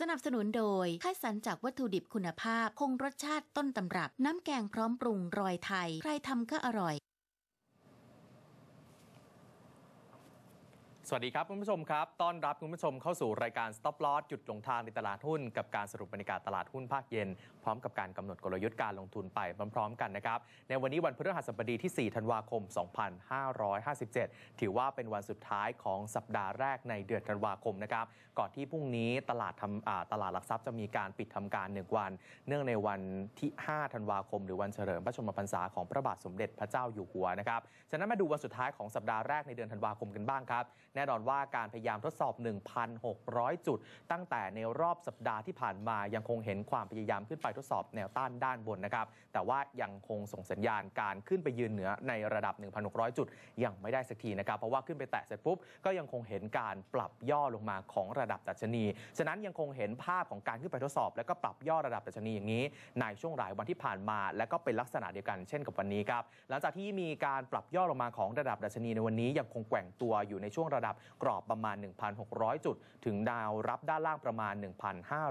สนับสนุนโดยค่ายสรรจากวัตถุดิบคุณภาพ คงรสชาติต้นตำรับ น้ำแกงพร้อมปรุงรอยไทย ใครทำก็อร่อย สวัสดีครับคุณผู้ชมครับ ต้อนรับคุณผู้ชมเข้าสู่รายการ Stop Loss จุดลงทางในตลาดหุ้น กับการสรุปบรรยากาศตลาดหุ้นภาคเย็น พร้อมกับการกำหนดกลยุทธ์การลงทุนไปพร้อมๆกันนะครับ ในวันนี้วันพฤหัสบดีที่ 4 ธันวาคม 2557 ถือว่าเป็นวันสุดท้ายของสัปดาห์แรกในเดือนธันวาคมนะครับ ก่อนที่พรุ่งนี้ตลาดทำตลาดหลักทรัพย์จะมีการปิดทำการ 1 วัน เนื่องในวันที่ 5 ธันวาคม หรือวันเฉลิมพระชนมพรรษาของพระบาทสมเด็จพระเจ้าอยู่หัวนะครับ ฉะนั้นมาดูวันสุดท้ายของสัปดาห์แรกในเดือนธันวาคมกันบ้างครับน่นอนว่าการพยายามทดสอบ 1,600 จุด ตั้งแต่ในรอบสัปดาห์ที่ผ่านมายังคงเห็นความพยายามขึ้นไปทดสอบแนวต้านด้านบนนะครับ แต่ว่ายังคงส่งสัญญาณการขึ้นไปยืนเหนือในระดับ 1,600 จุด ยังไม่ได้สักทีนะครับ เพราะว่าขึ้นไปแตะเสร็จปุ๊บ ก็ยังคงเห็นการปรับย่อลงมาของระดับดัชนี ฉะนั้นยังคงเห็นภาพของการขึ้นไปทดสอบ แล้วก็ปรับย่อระดับดัชนีอย่างนี้ ในช่วงหลายวันที่ผ่านมา และก็เป็นลักษณะเดียวกันเช่นกับวันนี้ครับ หลังจากที่มีการปรับย่อลงมาของระดับดัชนีในวันนี้ยังคงแกว่งตัวอยู่ในช่วงระดับกรอบประมาณ 1,600 จุด ถึงดาวรับด้านล่างประมาณ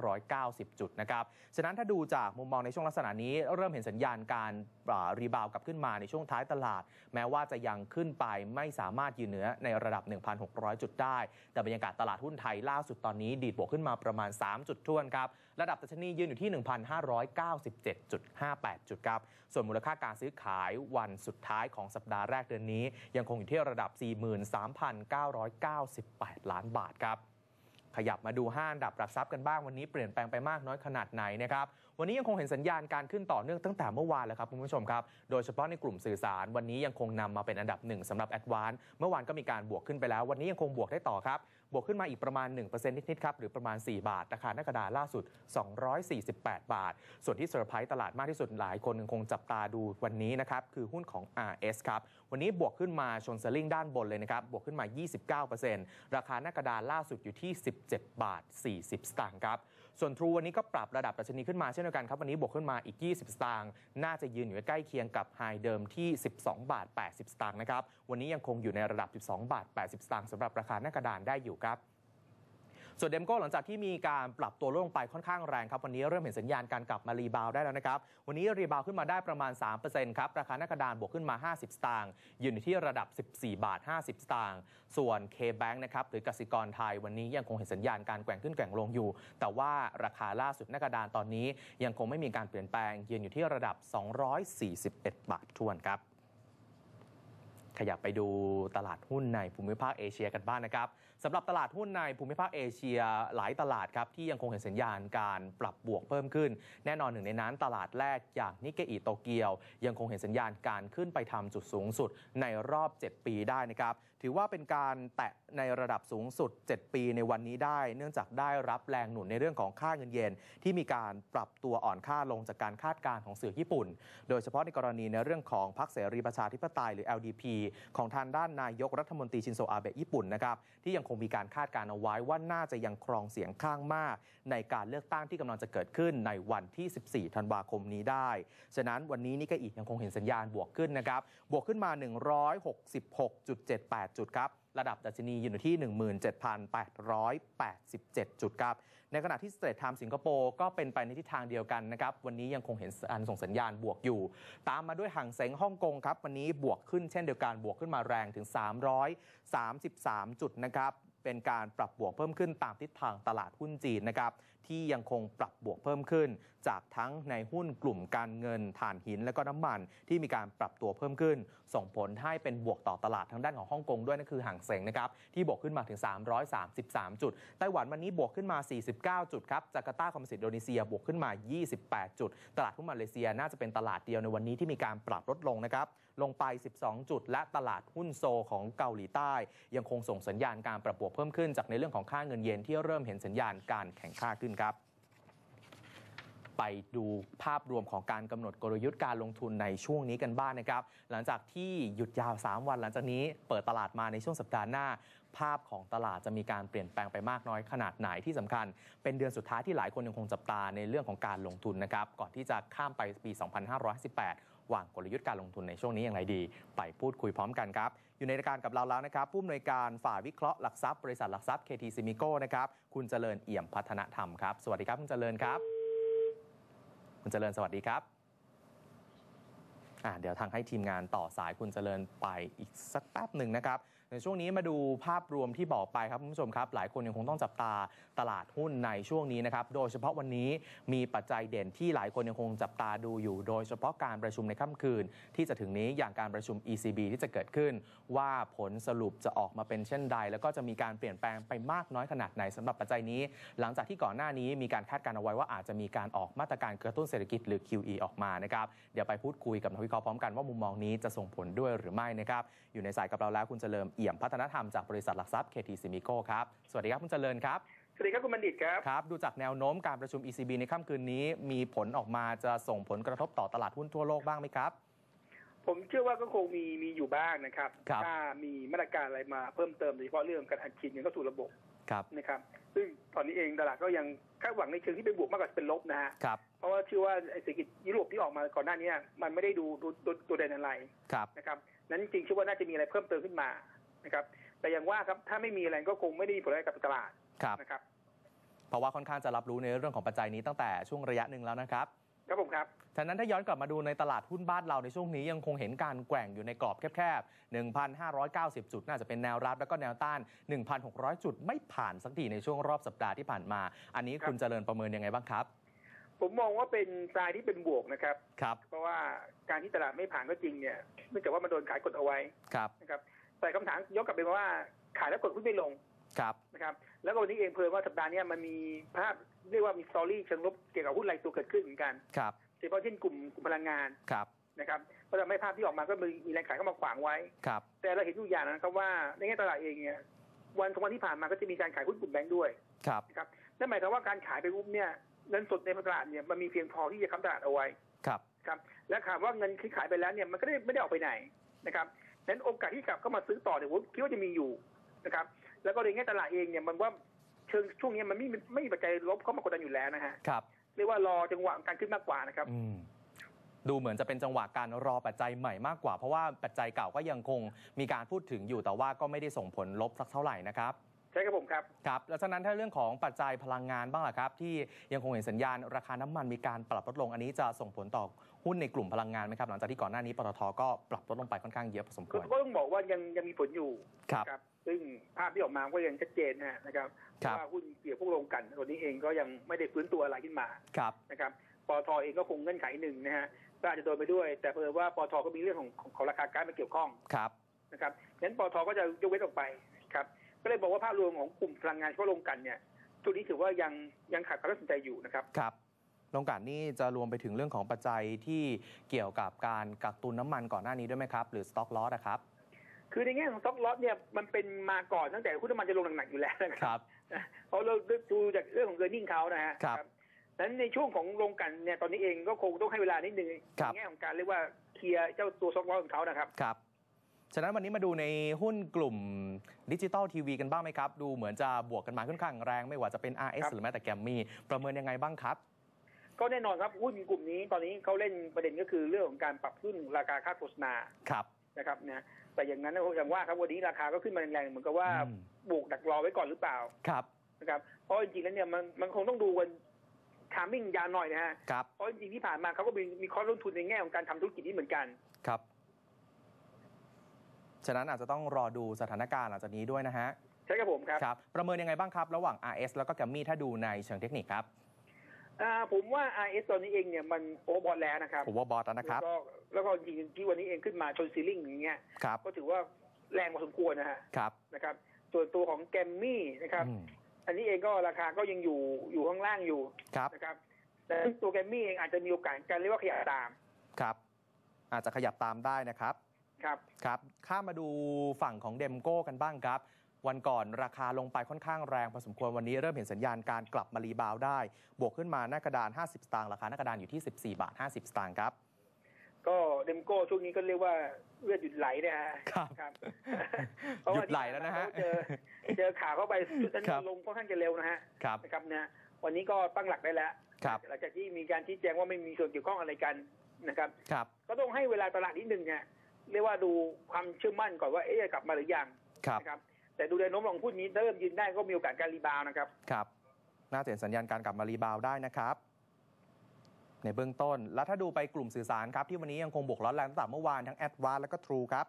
1,590 จุดนะครับ ฉะนั้นถ้าดูจากมุมมองในช่วงลักษณะนี้ เริ่มเห็นสัญญาณการรีบาวกลับขึ้นมาในช่วงท้ายตลาด แม้ว่าจะยังขึ้นไปไม่สามารถยืนเหนือในระดับ 1,600 จุดได้ แต่บรรยากาศตลาดหุ้นไทยล่าสุดตอนนี้ ดีดบวกขึ้นมาประมาณ 3 จุดท้วนครับ ระดับดัชนียืนอยู่ที่ 1,597.58 จุดครับ ส่วนมูลค่าการซื้อขายวันสุดท้ายของสัปดาห์แรกเดือนนี้ ยังคงอยู่ที่ระดับ 43,900 43,998 ล้านบาทครับขยับมาดู5อันดับหลักทรัพย์กันบ้างวันนี้เปลี่ยนแปลงไปมากน้อยขนาดไหนนะครับ วันนี้ยังคงเห็นสัญญาณการขึ้นต่อเนื่องตั้งแต่เมื่อวานแล้วครับคุณผู้ชมครับ โดยเฉพาะในกลุ่มสื่อสาร วันนี้ยังคงนำมาเป็นอันดับหนึ่งสำหรับ a d v a n c e เมื่อวานก็มีการบวกขึ้นไปแล้ว วันนี้ยังคงบวกได้ต่อครับ บวกขึ้นมาอีกประมาณ 1%นิดๆครับ หรือประมาณ 4 บาท ราคาหน้ากระดาษล่าสุด 248 บาท ส่วนที่เซอร์ไพรส์ตลาดมากที่สุดหลายคนยังคงจับตาดูวันนี้นะครับคือหุ้นของ RS ครับวันนี้บวกขึ้นมาชนเซลลิงด้านบนเลยนะครับบวกขึ้นมา 29%ราคาหน้ากระดาษล่าสุดอยู่ที่ 17 บาท 40 สตางค์ครับ ส่วน True วันนี้ก็ปรับระดับดัชนีขึ้นมาเช่นเดียวกันครับวันนี้บวกขึ้นมาอีก 20 สตางค์น่าจะยืนอยู่ใกล้เคียงกับไฮเดิมที่ 12 บาท 80 สตางค์นะครับวันนี้ยังคงอยู่ในระดับ 12 บาท 80 สตางค์สำหรับราคาหน้ากระดานได้อยู่ครับ ส่วนเดมโก้หลังจากที่มีการปรับตัวลงไปค่อนข้างแรงครับวันนี้เริ่มเห็นสัญญาณการกลับมารีบาวได้แล้วนะครับวันนี้รีบาวขึ้นมาได้ประมาณ3%ครับราคาหน้ากระดานบวกขึ้นมา 50 สตางค์ยืนอยู่ที่ระดับ 14 บาท 50 สตางค์ส่วน K-Bank นะครับหรือกสิกรไทยวันนี้ยังคงเห็นสัญญาณการแกว่งขึ้นแกว่งลงอยู่ แต่ว่าราคาล่าสุดหน้ากระดานตอนนี้ ยังคงไม่มีการเปลี่ยนแปลงยืนอยู่ที่ระดับ 241 บาททวนครับ ขยับไปดูตลาดหุ้นในภูมิภาคเอเชียกันบ้างนะครับสำหรับตลาดหุ้นในภูมิภาคเอเชียหลายตลาดครับที่ยังคงเห็นสัญญาณการปรับบวกเพิ่มขึ้น แน่นอนหนึ่งในนั้นตลาดแรกอย่างนิกเกอิโตเกียว ยังคงเห็นสัญญาณการขึ้นไปทำจุดสูงสุดในรอบ 7 ปีได้นะครับถือว่าเป็นการแตะในระดับสูงสุด 7 ปีในวันนี้ได้ เนื่องจากได้รับแรงหนุนในเรื่องของค่าเงินเยน ที่มีการปรับตัวอ่อนค่าลงจากการคาดการณ์ของสื่อญี่ปุ่น โดยเฉพาะในกรณีในเรื่องของพรรคเสรีประชาธิปไตยหรือ LDP ของทางด้านนายกรัฐมนตรีชินโซอาเบะญี่ปุ่นนะครับที่ยังคงมีการคาดการณ์เอาไว้ว่าน่าจะยังครองเสียงข้างมาก ในการเลือกตั้งที่กำลังจะเกิดขึ้นในวันที่ 14 ธันวาคมนี้ได้ ฉะนั้นวันนี้นิกเกอิยังคงเห็นสัญญาณบวกขึ้นนะครับบวกขึ้นมา 166.78จุดครับ ระดับดัชนีอยู่ที่ 17,887 จุดครับ ในขณะที่สเตรทไทม์สิงคโปร์ก็เป็นไปในทิศทางเดียวกันนะครับ วันนี้ยังคงเห็นอันส่งสัญญาณบวกอยู่ ตามมาด้วยห่างเซ็งฮ่องกงครับ วันนี้บวกขึ้นเช่นเดียวกันบวกขึ้นมาแรงถึง 333 จุดนะครับเป็นการปรับบวกเพิ่มขึ้นตามทิศทางตลาดหุ้นจีนนะครับ ที่ยังคงปรับบวกเพิ่มขึ้น จากทั้งในหุ้นกลุ่มการเงินถ่านหินและก็น้ำมัน ที่มีการปรับตัวเพิ่มขึ้น ส่งผลให้เป็นบวกต่อตลาดทางด้านของฮ่องกงด้วยนั่นคือห่างเสงนะครับที่บวกขึ้นมาถึง 333 จุดไต้หวันวันนี้บวกขึ้นมา 49 จุดครับจาการ์ตาคอมมิวนิสต์อินโดนีเซียบวกขึ้นมา 28 จุด ตลาดหุ้นมาเลเซียน่าจะเป็นตลาดเดียวในวันนี้ที่มีการปรับลดลงนะครับลงไป 12 จุด และตลาดหุ้นโซของเกาหลีใต้ ยังคงส่งสัญญาณการปรับบวกเพิ่มขึ้นจากในเรื่องของค่าเงินเยนที่เริ่มเห็นสัญญาณการแข่งค่าขึ้นครับ ไปดูภาพรวมของการกำหนดกลยุทธ์การลงทุนในช่วงนี้กันบ้างนะครับ หลังจากที่หยุดยาว 3 วันหลังจากนี้เปิดตลาดมาในช่วงสัปดาห์หน้าภาพของตลาดจะมีการเปลี่ยนแปลงไปมากน้อยขนาดไหนที่สำคัญ เป็นเดือนสุดท้ายที่หลายคนยังคงจับตาในเรื่องของการลงทุนนะครับ ก่อนที่จะข้ามไปปี 2558 วางกลยุทธ์การลงทุนในช่วงนี้อย่างไรดี ไปพูดคุยพร้อมกันครับ อยู่ในรายการกับเราแล้วนะครับผู้อำนวยการฝ่ายวิเคราะห์หลักทรัพย์บริษัทหลักทรัพย์ KT s i m i c o นะครับคุณเจริญเอี่ยมพัฒนธรรมครับสวัสดีครับคุณเจริญครับ คุณเจริญสวัสดีครับอ่าเดี๋ยวทางให้ทีมงานต่อสายคุณเจริญไปอีกสักแป๊บหนึ่งนะครับ ในช่วงนี้มาดูภาพรวมที่บอกไปครับคุณผู้ชมครับ หลายคนยังคงต้องจับตาตลาดหุ้นในช่วงนี้นะครับ โดยเฉพาะวันนี้มีปัจจัยเด่นที่หลายคนยังคงจับตาดูอยู่ โดยเฉพาะการประชุมในค่ำคืน ที่จะถึงนี้อย่างการประชุม ECB ที่จะเกิดขึ้น ว่าผลสรุปจะออกมาเป็นเช่นใด แล้วก็จะมีการเปลี่ยนแปลงไปมากน้อยขนาดไหนสำหรับปัจจัยนี้ หลังจากที่ก่อนหน้านี้มีการคาดการณ์เอาไว้ว่าอาจจะมีการออกมาตรการกระตุ้นเศรษฐกิจหรือ QE ออกมานะครับเดี๋ยวไปพูดคุยกับนักวิเคราะห์พร้อมกันว่ามุมมองนี้จะส่งผลด้วยหรือไม่นะครับอยู่ในสายกับเราแล้วคุณเจริญเอียมพัฒนธรรมจากบริษัทหลักทรัพย์ KT s i m i c o ครับ สวัสดีครับคุณเจริญครับ สวัสดีครับคุณบัณฑิตครับ ครับ ดูจากแนวโน้มการประชุม ECB ในค่ำคืนนี้ มีผลออกมาจะส่งผลกระทบต่อตลาดหุ้นทั่วโลกบ้างไหมครับ ผมเชื่อว่าก็คงมีมีอยู่บ้างนะครับครับถ้ามีมาตรการอะไรมาเพิ่มเติมโดยเฉพาะเรื่องการอัดฉีดเงินเข้าสู่ระบบครับนะครับ ซึ่งตอนนี้เองตลาดก็ยังคาดหวังในเชิงที่เป็นบวกมากกว่าเป็นลบนะฮะครับเพราะว่าเชื่อว่าไอ้เศรษฐกิจยุโรปที่ออกมาก่อนหน้านี้มันไม่ได้ดูดูดูดูเด่นอะไรครับนะครับ นั้นจริงๆเชื่อว่าน่าจะมีอะไรเพิ่มเติมขึ้นมา นะครับ แต่อย่างว่าครับถ้าไม่มีอะไรก็คงไม่ได้มีผลอะไรกับตลาดครับนะครับ เพราะว่าค่อนข้างจะรับรู้ในเรื่องของปัจจัยนี้ตั้งแต่ช่วงระยะหนึ่งแล้วนะครับครับผมครับฉะนั้นถ้าย้อนกลับมาดูในตลาดหุ้นบ้านเราในช่วงนี้ยังคงเห็นการแกว่งอยู่ในกรอบแคบๆ 1,590 จุด น่าจะเป็นแนวรับแล้วก็แนวต้าน 1,600 จุดไม่ผ่านสักทีในช่วงรอบสัปดาห์ที่ผ่านมา อันนี้ครับคุณเจริญประเมินยังไงบ้างครับ ผมมองว่าเป็นทรายที่เป็นบวกนะครับครับ เพราะว่าการที่ตลาดไม่ผ่านก็จริงเนี่ยเนื่องจากว่ามันโดนขายกดเอาไว้ครับนะครับ แต่คำถามย้อนกลับไปว่าขายแล้วกดหุ้นไม่ลงครับนะครับ แล้วก็วันนี้เองเพลินว่าสัปดาห์เนี้ยมันมีภาพเรียกว่ามีสตอรี่เชิงลบเกี่ยวกับหุ้นรายตัวเกิดขึ้นเหมือนกันครับโดยเฉพาะเช่นกลุ่มกลุ่มพลังงานครับนะครับก็ทำให้ภาพที่ออกมาก็มีมีแรงขายเข้ามาขวางไว้ครับแต่เราเห็นอยู่อย่างนะครับว่าในแง่ตลาดเองเนี่ยวันสองวันที่ผ่านมาก็จะมีการขายหุ้นกลุ่มแบงก์ด้วยครับนะครับนั่นหมายความว่าการขายไปปุ๊บเนี่ยเงินสดในตลาดเนี่ยมันมีเพียงพอที่จะค้ำตลาดเอาไว้ครับครับ และถามว่าเงินที่ขายไปแล้วเนี่ยมันก็ได้ไม่ได้ออกไปไหนนะครับ นั้นโอกาสที่กลับเข้ามาซื้อต่อเนี่ยผมคิดว่าจะมีอยู่นะครับ แล้วก็ในแง่ตลาดเองเนี่ยมันว่าเชิงช่วงนี้มันไม่มีไม่มีปัจจัยลบเข้ามากดดันอยู่แล้วนะฮะครับเรียกว่ารอจังหวะการขึ้นมากกว่านะครับอืมดูเหมือนจะเป็นจังหวะการรอปัจจัยใหม่มากกว่า เพราะว่าปัจจัยเก่าก็ยังคงมีการพูดถึงอยู่แต่ว่าก็ไม่ได้ส่งผลลบสักเท่าไหร่นะครับใช่ครับผมครับครับแล้วฉะนั้นถ้าเรื่องของปัจจัยพลังงานบ้างล่ะครับ ที่ยังคงเห็นสัญญาณราคาน้ำมันมีการปรับลดลงอันนี้จะส่งผลต่อหุ้นในกลุ่มพลังงานไหมครับ หลังจากที่ก่อนหน้านี้ปตทก็ปรับลดลงไปค่อนข้างเยอะพอสมคก็วรก็ต้องบอกว่ายังยังมีผลอยู่ครับนะครับซึ่งภาพที่ออกมาก็ยังชัดเจนนะฮะนะครับครับว่าหุ้นเกี่ยวพวกโรงกลันตัวนี้เองก็ยังไม่ได้ฟื้นตัวอะไรขึ้นมาครับนะครับปตทเองก็คงเงื่อนไขหนึ่งนะฮะก็อาจจะโดนไปด้วย แต่เพิ่ว่าปตทก็มีเรื่องของของของราคาก๊าซมาเกี่ยวข้องครับนะครับงั้นปตทก็จะยกเว้นออกไปครับ ก็เลยบอกว่าภาพรวมของกลุ่มพลังงานเฉพาะโรงกลันเนี่ยจุดนี้ถือว่ายังยังขาดความน่าสนใจอยู่นะครับครับลงกลันนี่จะรวมไปถึงเรื่องของปัจจัยที่เกี่ยวกับการกักตุนน้ำมันก่อนหน้านี้ด้วยไหมครับ หรือสต็อกลอสนะครับ คือในแง่ของซ็อกล็อตเนี่ยมันเป็นมาก่อนตั้งแต่หุ้นน้ำมันจะลงหนักๆอยู่แล้วนะคครับรับเพราะเราดูจากเรื่องของเกินนิ่งเขานะฮะครับนั้นในช่วงของโรงกลันเนี่ยตอนนี้เองก็คงต้องให้เวลานิดนึงครับในแง่ของการเรียกว่าเคลียร์เจ้าตัวซ็อกล็อตของเขานะครับครับ ฉะนั้นวันนี้มาดูในหุ้นกลุ่มดิจิตอลทีวีกันบ้างไหมครับ ดูเหมือนจะบวกกันมาค่อนข้างแรง ไม่ว่าจะเป็น RS ครับหรือแม้แต่แกมมี่ประเมินยังไงบ้างครับ ก็แน่นอนครับหุ้นกลุ่มนี้ตอนนี้เขาเล่นประเด็นก็คือเรื่องของการปรับขึ้นราคาค่าโฆษณาครับนะครับนะแต่อย่างนั้นอย่างว่าครับวันนี้ราคาก็ขึ้นมาแรงๆเหมือนกับว่าอืมบวกดักรอไว้ก่อนหรือเปล่าครับนะครับเพราะจริงๆแล้วเนี่ยมันมันคงต้องดูวันทามมิ่งยาวหน่อยนะฮะครับเพราะจริงๆที่ผ่านมาเขาก็มีมีข้อลงทุนในแง่ของการทำธุรกิจนี้เหมือนกันครับ ฉะนั้นอาจจะต้องรอดูสถานการณ์หลังจากนี้ด้วยนะฮะใช่ครับผมครับครับประเมินยังไงบ้างครับ ระหว่าง RS แล้วก็แกมมี่ถ้าดูในเชิงเทคนิคครับอ่าผมว่า RS ตอนนี้เองเนี่ยมันโอเวอร์บอลแล้วนะครับผมว่าบอสแล้วนะครับ แล้วก็แล้วก็จริงๆที่วันนี้เองขึ้นมาชนซีลิ่งอย่างเงี้ยครับก็ถือว่าแรงพอสมควรนะฮะครับนะครับ ส่วนตัวของแกมมี่นะครับอืมอันนี้เองก็ราคาก็ยังอยู่อยู่ข้างล่างอยู่ครับนะครับแต่ตัวแกมมี่เองอาจจะมีโอกาสการเรียกว่าขยับตามครับ อาจจะขยับตามได้นะครับ ครับครับข้ามมาดูฝั่งของเดมโก้กันบ้างครับ วันก่อนราคาลงไปค่อนข้างแรงพอสมควรวันนี้เริ่มเห็นสัญญาณการกลับมารีบาวด์ได้ บวกขึ้นมาหน้ากระดาน 50 สตางค์ราคาหน้ากระดานอยู่ที่ 14 บาท 50 สตางค์ครับ ก็เดมโก้ช่วงนี้ก็เรียกว่าเลือดหยุดไหลนะฮะครับครับหยุดไหลแล้วนะฮะเจอเจอขาเข้าไปชุดนั้นครับลงค่อนข้างจะเร็วนะฮะครับนะครับเนี่ยวันนี้ก็ตั้งหลักได้แล้วครับหลังจากที่มีการชี้แจงว่าไม่มีส่วนเกี่ยวข้องอะไรกันนะครับครับก็ต้องให้เวลาตลาดนิดนึงเนี่ย เรียกว่าดูความเชื่อมั่นก่อนว่าเอ๊ะจะกลับมาหรือยังครับนะครับ แต่ดูแนวโน้มของหุ้นนี้เริ่มยืนได้ก็มีโอกาสการรีบาวด์นะครับครับน่าจะเห็นสัญญาณการกลับมารีบาวด์ได้นะครับ ในเบื้องต้น แล้วถ้าดูไปกลุ่มสื่อสารครับ ที่วันนี้ยังคงบวกร้อนแรงตั้งแต่เมื่อวานทั้งแอดวานแล้วก็ทรูครับ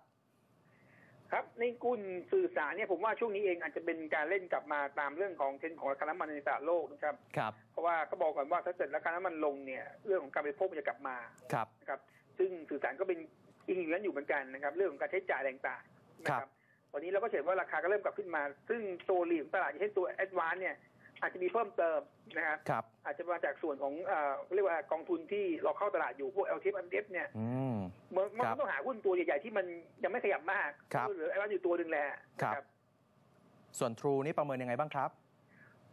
ครับในกลุ่มสื่อสารเนี่ยผมว่าช่วงนี้เองอาจจะเป็นการเล่นกลับมาตามเรื่องของเทรนด์ของราคาน้ำมันในตลาดโลกนะครับครับ เพราะว่าก็บอกก่อนว่าถ้าเกิดราคาน้ำมันลงเนี่ยเรื่องของการบริโภคมันจะกลับมาครับนะครับ ซึ่งสื่อสารก็เป็น อิงอย่างนั้นอยู่เหมือนกันนะครับ เรื่องของการใช้จ่ายต่างๆนะคครัรับบวันนี้เราก็เห็นว่าราคาก็เริ่มกลับขึ้นมา ซึ่งตัวหลีของตลาดอย่างเช่นตัวแอดวานเนี่ยอาจจะมีเพิ่มเติมนะครับครับอาจจะมาจากส่วนของเอ่อเรียกว่ากองทุนที่เราเข้าตลาดอยู่พวก LTF MTF เนี่ยอืมมันมันครับต้องหาหุ้นตัวใหญ่ๆที่มันยังไม่ขยับมากครับเหลือไอ้วันอยู่ตัวหนึ่งแหละครับนะส่วนทรูนี่ประเมินยังไงบ้างครับ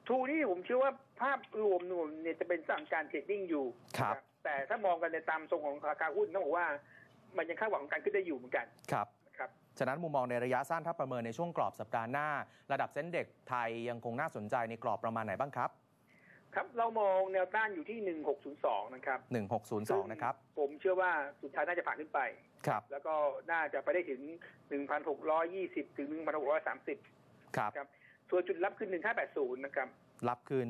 ทูนี่ผมเชื่อว่าภาพรวมรวมเนี่ยจะเป็นสั่งการเทรดดิ้งอยู่ครับนะแต่ถ้ามองกันในตามทรงของราคาหุ้นต้องบอกว่า มันยังคาดหวังการขึ้นได้อยู่เหมือนกันครับนะครับฉะนั้นมุมมองในระยะสั้นถ้าประเมินในช่วงกรอบสัปดาห์หน้า ระดับเส้นเด็กไทยยังคงน่าสนใจในกรอบประมาณไหนบ้างครับ ครับเรามองแนวต้านอยู่ที่ 1602 นะครับ 1602 นะครับ ผมเชื่อว่าสุดท้ายน่าจะผ่านขึ้นไปครับ แล้วก็น่าจะไปได้ถึง 1,620 ถึง 1,630 ครับครับส่วนจุดรับคือ 1580 นะครับ รับคืน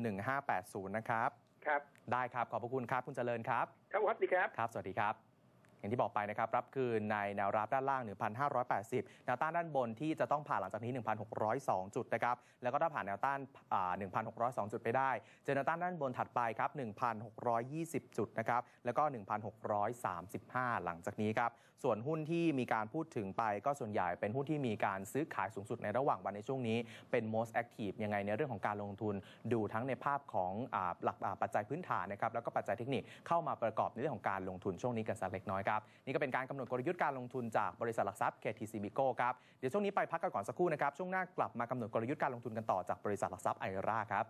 1580 นะครับ ครับ ได้ครับ ขอบพระคุณครับ คุณเจริญครับ ครับ สวัสดีครับ ครับ สวัสดีครับ อย่างที่บอกไปนะครับรับคืนในแนวรับด้านล่าง 1,580 แนวต้านด้านบนที่จะต้องผ่านหลังจากนี้ 1,602 จุดนะครับแล้วก็ถ้าผ่านแนวต้านอ่า1,602 จุดไปได้ เจอแนวต้านด้านบนถัดไปครับ 1,620 จุดนะครับแล้วก็ 1,635 หลังจากนี้ครับส่วนหุ้นที่มีการพูดถึงไปก็ส่วนใหญ่เป็นหุ้นที่มีการซื้อขายสูงสุดในระหว่างวันในช่วงนี้เป็น most active ยังไงในเรื่องของการลงทุนดูทั้งในภาพของอหลักปัจจัยพื้นฐานนะครับแล้วก็ปัจจัยเทคนิคเข้ามาประกอบในเรื่องของการลงทุนช่วงนี้กันสักเล็กน้อยครับนี่ก็เป็นการกำหนดกลยุทธ์การลงทุนจากบริษัทหลักทรัพย์ KTC Bico ครับเดี๋ยวช่วงนี้ไปพักกันก่อนสักครู่นะครับช่วงหน้ากลับมากำหนดกลยุทธ์การลงทุนกันต่อจากบริษัทหลักทรัพย์ไอราครับ